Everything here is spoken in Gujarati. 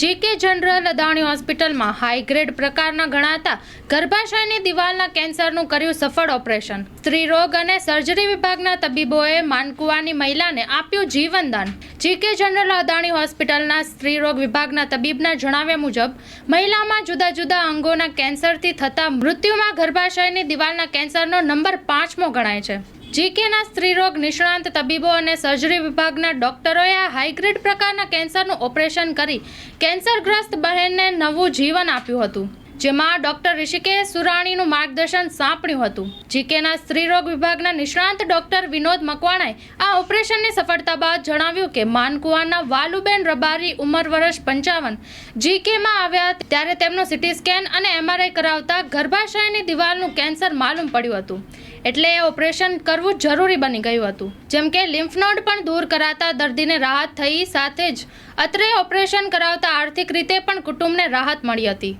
જીકે જનરલ અદાણી હોસ્પિટલમાં હાઈગ્રેડ પ્રકારના ગણાતા ગર્ભાશયની દિવાલના કેન્સરનું કર્યું સફળ ઓપરેશન. સ્ત્રીરોગ અને સર્જરી વિભાગના તબીબોએ માનકુવાની મહિલાને આપ્યું જીવનદાન. જીકે જનરલ અદાણી હોસ્પિટલના સ્ત્રીરોગ વિભાગના તબીબના જણાવ્યા મુજબ, મહિલામાં જુદા જુદા અંગોના કેન્સરથી થતા મૃત્યુમાં ગર્ભાશયની દિવાલના કેન્સરનો નંબર પાંચમો ગણાય છે. જીકેના સ્ત્રીરોગ નિષ્ણાંત તબીબો અને સર્જરી વિભાગના ડોક્ટરોએ આ હાઈગ્રેડ પ્રકારના કેન્સરનું ઓપરેશન કરી કેન્સરગ્રસ્ત બહેનને નવું જીવન આપ્યું હતું, જેમાં ડોક્ટર ઋષિકેશ સુરાણીનું માર્ગદર્શન સાંપડ્યું હતું. જીકેના સ્ત્રીરોગ વિભાગના નિષ્ણાંત ડોક્ટર વિનોદ મકવાણાએ આ ઓપરેશનની સફળતા બાદ જણાવ્યું કે માનકુવાના વાલુબેન રબારી ઉંમર વર્ષ પંચાવન, જીકેમાં આવ્યા ત્યારે તેમનું સીટી સ્કેન અને એમઆરઆઈ કરાવતા ગર્ભાશયની દિવાલનું કેન્સર માલુમ પડ્યું હતું. એટલે એ ઓપરેશન કરવું જરૂરી બની ગયું હતું. જેમ કે લિમ્ફનોડ પણ દૂર કરાતા દર્દીને રાહત થઈ સાથે જ અત્રે ઓપરેશન કરાવતા આર્થિક રીતે પણ કુટુંબને રાહત મળી હતી.